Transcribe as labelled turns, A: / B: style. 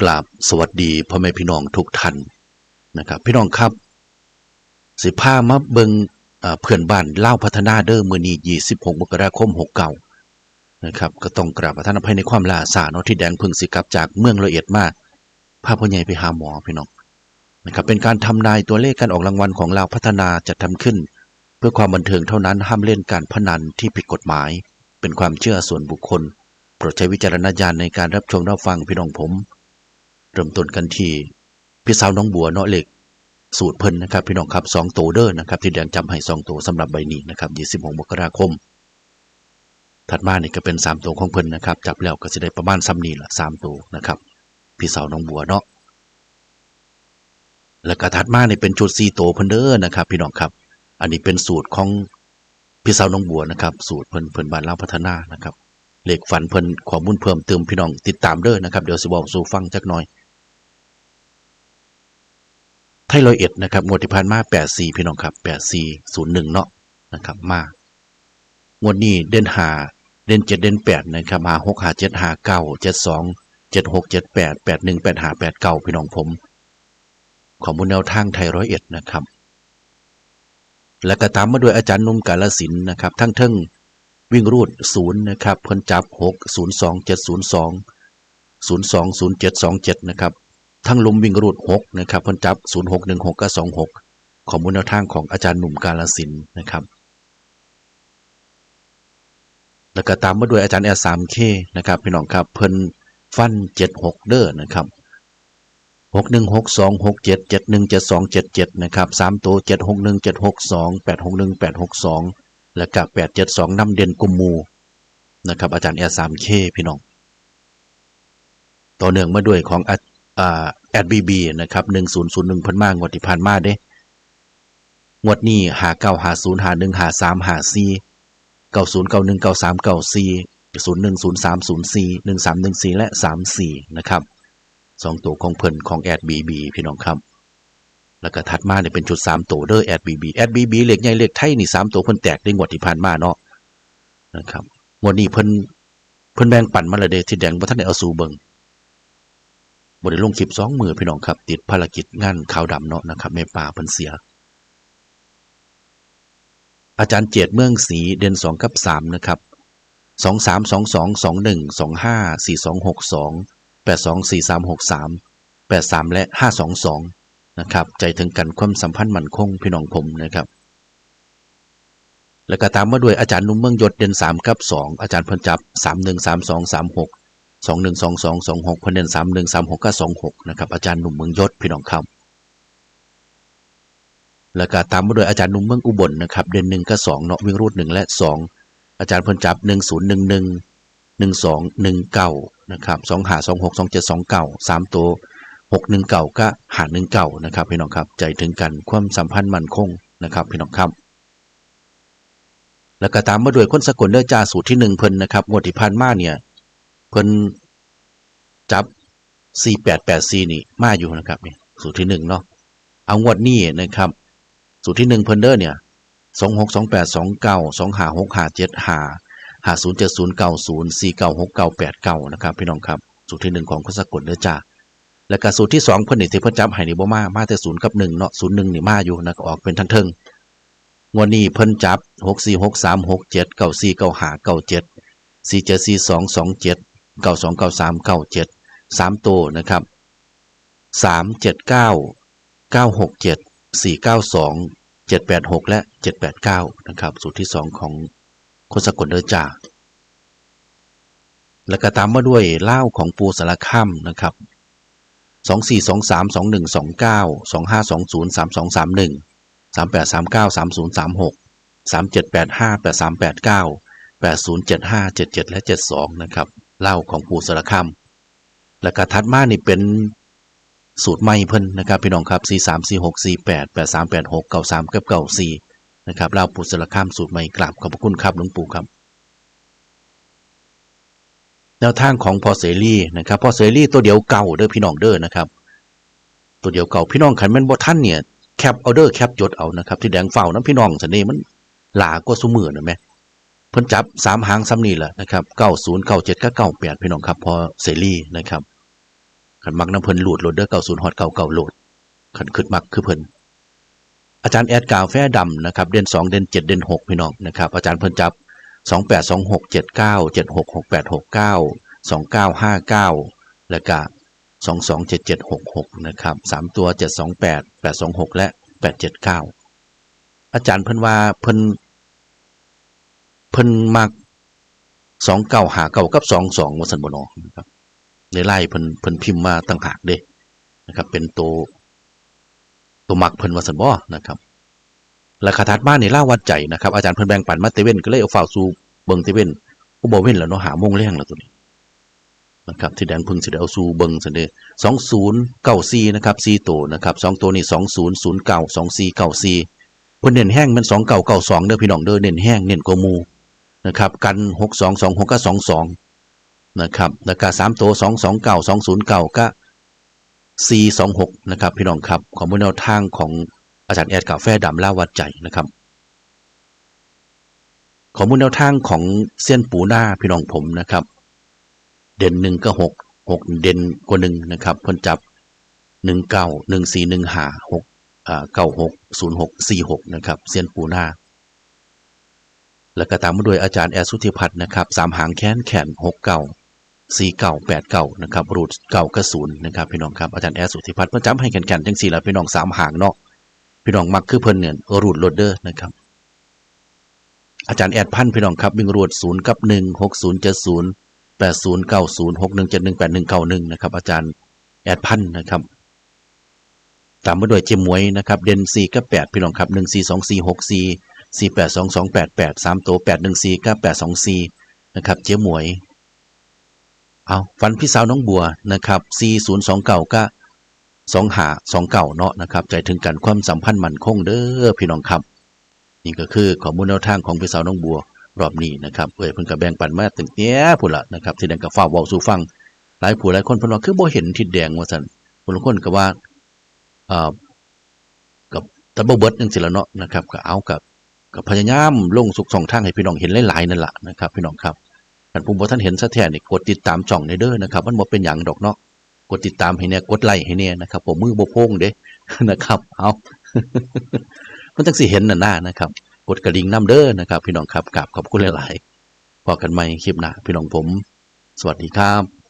A: กราบสวัสดีพ่อแม่พี่น้องทุกท่านนะครับ พี่น้องครับ สิพามาเบิงเพื่อนบ้านเล่าพัฒนาเด้อมื้อนี้26มกราคม69นะครับ ก็ต้องกราบประทานอภัยในความลาสาเนาะที่แดงพึ่งสิกลับจากเมืองละเอียดมากพาพ่อใหญ่ไปหาหมอพี่น้องนะครับ เป็นการทำนายตัวเลขการออกรางวัลของลาวพัฒนาจะทำขึ้น เพื่อความบันเทิงเท่านั้นห้ามเล่นการพนันที่ผิดกฎหมาย เป็นความเชื่อส่วนบุคคลโปรดใช้วิจารณญาณในการรับชมรับฟังพี่น้องผม เริ่มต้นกันที่พี่สาวน้องบัวเนาะเหล็ก สูตรเพิ่นนะครับ พี่น้องครับสองตัวเด้อนะครับ ที่แดงจำให้สองตัวสำหรับใบนี้นะครับ26มกราคม ถัดมานี่ก็เป็นสามตัวของเพิ่นนะครับ จับแล้วก็จะได้ประมาณซ้ำนี้ละสามตัวนะครับ พี่สาวน้องบัวเนาะแล้วก็ถัดมาเนี่เป็นชุดสี่ตัวเพิ่นเด้อนะครับ พี่น้องครับ อันนี้เป็นสูตรของพี่สาวน้องบัวนะครับ สูตรเพิ่นเพิ่นบ้านเลาพัฒนานะครับเหลขฝันเพิ่นขอมูลเพิ่มเติมพี่น้องติดตามเด้อนะครับ เดี๋ยวสิบอกสู่ฟังจักหน่อย ไท ยร้อยเอ็ดนะครับงวดที่ผ่านมาแปดสี่พี่น้องครับแปดสี่ศูนย์หนึ่งเนาะนะครับมากงวดนี้เด่นหาเด่นเจ็ดเด่นแปดนะครับหาหกหาเจ็ดหาเก้าเจ็ดสองเจ็ดหกเจ็ดแปดแปดหนึ่งแปดหาแปดเก้าพี่น้องผมของมูลแนวทางไทยร้อยเอ็ดนะครับ และก็ตามมาด้วยอาจารย์นุ่มกาลสินนะครับ ทั้งทั้งวิ่งรูดศูนย์นะครับเพิ่นจับหกศูนย์สองเจ็ดศูนย์สองศูนย์สองศูนย์เจ็ดสองเจ็ดนะครับ ทั้งลุมวิ่งรูด6นะครับพิ่นจับ0 6 1 6กับ26ข้อมูลแนวทางของอาจารย์หนุ่มกาลสินนะครับ แล้วก็ตามมาด้วยอาจารย์แอร์ 3K นะครับพี่น้องครับเพิ่นฟัน76เด้อนะครับ616267717277นะครับ3ตัว761 762 861 862แล้วก็872น้ำเด่นกุมมูนะครับอาจารย์แอร์ 3K พี่น้อง ต่อเนื่องมาด้วยของอา อ่าแอดบีบีนะครับ1001เพิ่งพันมางวดที่ผ่านมาเด้งวดนี้หาเก้าหาศูนย์หาหนึ่งหาสามหาสี่เก้าศูนย์เก้าหนึ่งเก้าสามเก้าสี่ศูนย์หนึ่งศูนย์สามศูนย์สี่หนึ่งสามหนึ่งสี่และสามสี่นะครับสองตัวของเพิ่นของแอดบีบีพี่น้องครับ แล้วก็ถัดมาเนี่ยเป็นชุดสามตัวเด้อแอดบีบีแอดบีบีเหล็กใหญ่เหล็กไทยนี่สามตัวเพิ่นแตกในงวดที่ผ่านมาเนาะนะครับงวดนี้เพิ่นเพิ่นแบ่งปั่นมาละเดที่แดงบ่ทันได้เอาสู่เบิง บได้ลงคลิปสองมือพี่น้องครับ ติดภารกิจงานขาวดำเนาะนะครับแม่ป่าเพิ่นเสีย อาจารย์เจตเมืองศรีเดือนสองกับสามนะครับสองสามสองสองสองหนึ่งสองห้าสี่สองหกสองแปดสองสี่สามหกสามแปดสามและห้าสองสองนะครับใจถึงกันความสัมพันธ์มั่นคงพี่น้องผมนะครับ แล้วก็ตามมาด้วยอาจารย์นุ่มเมืองยศเดือนสามกับสองอาจารย์พิ่นจับสามหนึ่งสามสองสามหก สองหนึ่งสองสองสองหกพันเดนสามหนึ่งสามหกก็สองหกนะครับอาจารย์หนุ่มเมืองยศพี่น้องครับแล้วก็ตามมาโดยอาจารย์หนุ่มเมืองอุบลนะครับเดือนหนึ่งก็สองเนาะวิ่งรูดหนึ่งและสองอาจารย์พิ่นจับหนึ่งศูนย์หนึ่งหนึ่งหนึ่งสองหนึ่งเก้านะครับสองหาสองหกสองเจ็ดสองเก้าสามตัวหกหนึ่งเก้าก็หาหนึ่งเก้านะครับพี่น้องครับใจถึงกันความสัมพันธ์มั่นคงนะครับพี่น้องครับแล้วก็ตามมาด้วยคนสกลเด้อจ่าสูตรที่หนึ่งเพิ่นนะครับงวดที่ผ่านมาเนี่ย คนจับสี่แปดแปดสี่นี่มาอยู่นะครับนี่สูตรที่หนึ่งเนาะเอางวดนี้นะครับ สูตรที่หนึ่งเพนเดอร์เนี่ยสองหกสองแปดสองเก้าสองห้าหกห้าเจ็ดห้าห้าศูนย์เจ็ดศูนย์เก้าศูนย์สี่เก้าหกเก้าแปดเก้านะครับพี่น้องครับ สูตรที่หนึ่งของข้สกุลเด้อจ่าแล้วก็สูตรที่สองเพิ่นนี่ที่เพนจับไห้นี่บ่มามาแต่ศูนย์กับหนึ่งเนาะศูนย์หนึ่งนี่มาอยู่นะออกเป็นทั้งเทิงงวดนี้เพนจับหกสี่หกสามหกเจ็ดเก้าสี่เก้าห้าเก้าเจ็ดสี่เจ็ดสี่สองสองเจ็ด เก้าสองเก้าสามเก้าเจ็ดสามตัวนะครับสามเจ็ดเก้าเก้าหกเจ็ดสี่เก้าสองเจ็ดแปดหกและเจ็ดแปดเก้านะครับ สูตรที่สองของคนสกลเดอจ่าแล้วก็ตามมาด้วยเล่าของปูสารค่ำนะครับสองสี่สองสามสองหนึ่งสองเก้าสองห้าสองศูนย์สามสองสามหนึ่งสามแปดสามเก้าสามศูนย์สามหกสามเจ็ดแปดห้าแปดสามแปดเก้าแปดศูนย์เจ็ดห้าเจ็ดเจ็ดและเจ็ดสองนะครับ เล่าของปู่สารคามแล้วก็ทัดมานี่เป็นสูตรใหม่เพิ่นนะครับพี่น้องครับ 4 3 4 6 4 8 8 3 8 6 9 3กับ94นะครับเล่าปู่สารคามสูตรใหม่กราบขอบพระคุณครับหลวงปู่ครับแนวทางของพอเสรีนะครับพอเสรีตัวเดียวเก่าเด้อพี่น้องเด้อนะครับตัวเดียวเก่าพี่น้องขันแม่นบ่ท่านเนี่ยแคปเอาเด้อแคปจดเอานะครับที่แดงเฝ้าน้ำพี่น้องสันนี่มันหลากว่าซุมือนะแม่ พิ่นจับสามหางซ้ำนี่แหละนะครับเก้าศูนย์เก้าเจ็ดก็เก้าแปดพี่น้องครับพอเสรีนะครับขันมักน้ำเพิ่นหลุดโหลดเด้อเก่าศูนย์ฮอดเก่าเก่าโหลดขันขึ้นมักคือเพิ่นอาจารย์แอดกาแฟดำนะครับเดือนสองเดือนเจ็ดเดือนหกพี่น้องนะครับอาจารย์เพิ่นจับสองแปดสองหกเจ็ดเก้าเจ็ดหกหกแปดหกเก้าสองเก้าห้าเก้าแล้วก็สองสองเจ็ดเจ็ดหกหกนะครับสามตัวเจ็ดสองแปดแปดสองหกและแปดเจ็ดเก้าอาจารย์เพิ่นว่าเพิ่น พิ่นมักสองเก้าหาเก้ากับสองสองวัสันบนอนะครับในไล่เพิ่นเพิ่นพิมพ์มาต่างหากเด้นะครับ เป็นตัวตัวมักเพิ่นว่าสันบ่นะครับและคาถาบ้านนี่ล่าวัดใจนะครับ อาจารย์เพิ่นแบ่งปันมาเตเว่นก็เลยเอาฝ่าวสู่เบิงเตเว่นผู้บ่เว้นแล้วเนาะหาโมงแรงแล้วตัวนี้นะครับที่แดนเพิ่งสิได้เอาสู่เบิงซั่นเด้2094นะครับ4ตัวนะครับ2ตัวนี่2009 2494เก่าสองซีเก่าซีเพิ่นเน้นแห้งมัน2992เก่าสองเด้อพี่น้องเด้อเน้นแห้งเน้นกว่าหมู่ นะครับ กัน6226กับ22นะครับแล้วก็สามตัวสองสองเก้าสองศูนย์เก้าก็สี่สองหกนะครับ พี่น้องครับของมูลแนวทางของอาจารย์แอดกาแฟดำล่าวัดใจนะครับของมูลแนวทางของเส้ยนปูหน้าพี่น้องผมนะครับ เด่นหนึ่งก็หกหกเด่นกว่าหนึ่งนะครับพิ่นจับหนึ่งเก้าหนึ่งสี่หนึ่งห้าหกเก้าหกศูนย์หกสี่หกนะครับเส้ยนปูหน้า แล้วก็ตามมาด้วยอาจารย์แอสุธิพัฒน์นะครับสามหางแค้นแขนหกเก้าสี่เก่าแปดเก่านะครับรูดเก่ากระสุนนะครับพี่น้องครับอาจารย์แอร์สุธิพัฒน์ประจำให้แก่นแก่นจังสี่แล้วพี่น้องสามหางเนาะพี่น้องมักคือเพิ่นเนี่ยรูดโรดเดอร์นะครับอาจารย์แอดพันพี่น้องครับวิ่งรูดศูนย์กับหนึ่งหกศูนย์เจ็ดศูนย์แปดศูนย์เก้าศูนย์หกหนึ่งเจ็ดหนึ่งแปดหนึ่งเก้าหนึ่งนะครับอาจารย์แอดพันนะครับตามมาด้วยเจมมวยนะครับเดนซีกับแปดพี่น้องครับหนึ่งสี่สองสี่หกสี่ สี่แปดสองสองแปดแปดสามตัวแปดหนึ่งสี่กับแปดสองสี่นะครับเจมมวยเอาฟันพี่สาวน้องบัวนะครับ4029ก็2หา29เนาะนะครับใจถึงกันความสัมพันธ์มั่นคงเด้อพี่น้องครับ นี่ก็คือข้อมูลแนวทางของพี่สาวน้องบัวรอบนี้นะครับเอ้ยเพิ่นก็แบ่งปันมาตั้งแต่พุ่นละนะครับที่แดงก็ฟ้าว้าสู่ฟัง หลายผู้หลายคนเพิ่นว่าคือบ่เห็นทิศแดงว่าซั่นบางคนก็ว่าอ่ากับตะบ่เบิดจังซี่ล่ะเนาะนะครับก็เอากับ ก็พยายามลงสุกสองทางให้พี่น้องเห็นหลายๆนั่นแหละนะครับ พี่น้องครับท่านผู้บท่านเห็นซะแท้นี่กดติดตามช่องในเด้อนะครับ มันบ่เป็นหยังดอกเนาะกดติดตามให้เนี่ยกดไลค์ให้เนี่ยนะครับผมมือบ่โพงเด้นะครับ เอามันจังสิเห็นน่ะหน้านะครับ กดกระดิ่งนํเด้อนะครับ พี่น้องครับกราบขอบคุณหลายๆพอกันใหม่คลิปหน้าพี่น้องผม สวัสดีครับ